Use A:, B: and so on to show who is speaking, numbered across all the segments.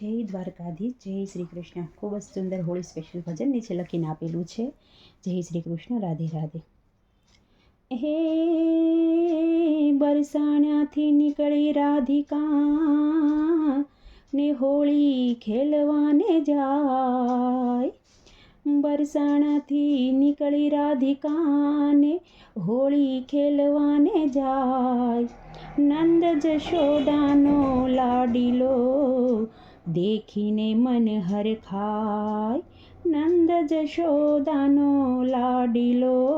A: જય દ્વારકાધીશ, જય શ્રી કૃષ્ણ ખૂબ જ સુંદર હોળી સ્પેશિયલ ભજન નીચે લખીને આપેલું છે. જય શ્રી કૃષ્ણ રાધે રાધે. હે બરસાણાથી નીકળી રાધિકા ને હોળી ખેલવાને જાય. બરસાણાથી નીકળી રાધિકાને હોળી ખેલવાને જાય. નંદ જશોદાનો લાડીલો દેખીને મન હરખાય. નંદ જશોદાનો લાડીલો,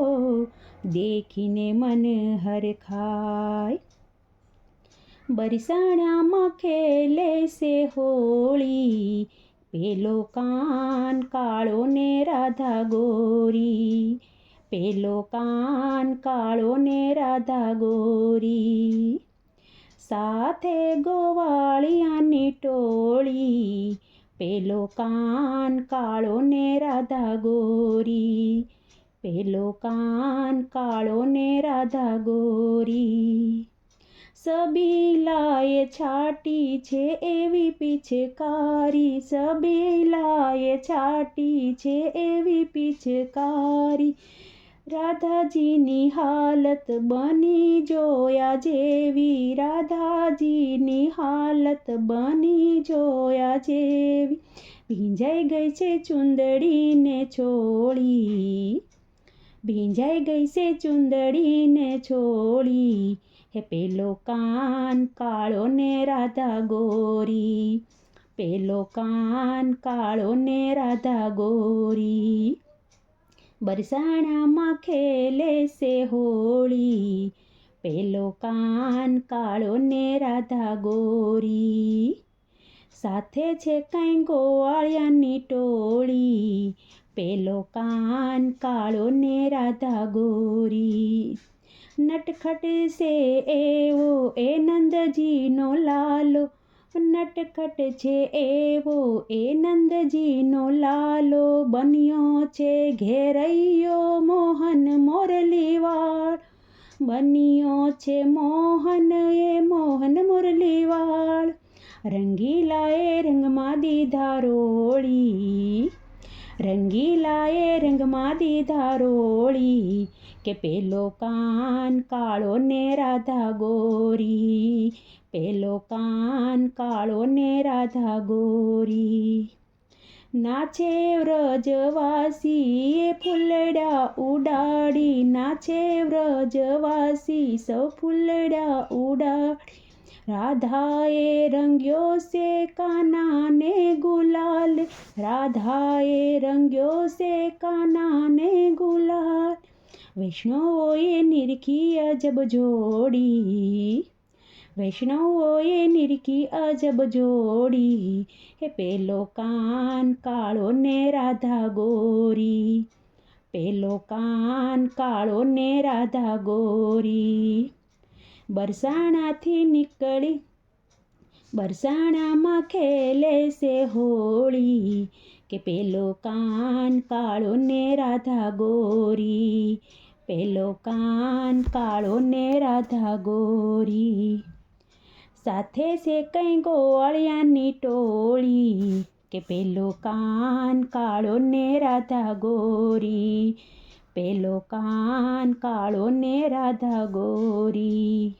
A: દેખીને મન હરખાય. બરસાણામાં ખેલે છે હોળી, પેલો કાન કાળો ને રાધા ગોરી. પેલો કાન કાળો ને રાધા ગોરી. સાથે ગોવાળિયાની ટોળી પેલો કાન કાળો ને રાધા ગોરી. પેલો કાન કાળો ને રાધા ગોરી. સબીલાએ છાટી છે એવી પિચકારી. સબીલાએ છાટી છે એવી પિચકારી. રાધાજીની હાલત બની જોયા જેવી, રાધાજીની હાલત બની જોયા જેવી. ભીંજાઈ ગઈ છે ચુંદડીને છોડી ભીંજાઈ ગઈ છે ચુંદડીને છોડી હે પેલો કાન કાળો ને રાધા ગોરી, પેલો કાન કાળો ને રાધા ગોરી. બરસાણામાં ખેલે છે હોળી, પેલો કાન કાળો ને રાધા ગોરી. સાથે છે કાંઈ ગોવાળિયાની ટોળી, પેલો કાન કાળો ને રાધા ગોરી. નટખટ છે એવો એ નંદજીનો લાલો નટખટ છે એવો એ નંદજીનો લાલો બન્યો છે ઘેરૈયો મોહન મોરલીવાળ. બન્યો છે મોહન એ મોહન મુરલીવાળ. રંગીલાએ રંગમાં દીધા રોળી. રંગીલાએ રંગમાં દીધા રોળી કે પેલો કાન કાળો ને રાધા ગોરી પેલો કાન કાળો ને રાધા ગોરી નાચે વ્રજવાસી એ ફૂલડા ઉડાડી નાચે વ્રજવાસી સૌ ફૂલડા ઉડાડી રાધાએ રંગ્યો છે કાનાને ગુલાલ રાધાએ રંગ્યો છે કાનાને ગુલાલ વૈષ્ણવોએ નિરખી અજબ જોડી વૈષ્ણવોએ નિરખી અજબ જોડી હે પેલો કાન કાળો ને રાધા ગોરી પેલો કાન કાળો ને રાધા ગોરી બરસાણાથી નીકળી, બરસાણામાં ખેલે છે હોળી, કે પેલો કાન કાળો ને રાધા ગોરી, પેલો કાન કાળો ને રાધા ગોરી. સાથે છે કંઈ ગોવાળિયાની ટોળી, કે પેલો કાન કાળો ને રાધા ગોરી, પેલો કાન કાળો ને રાધા ગોરી.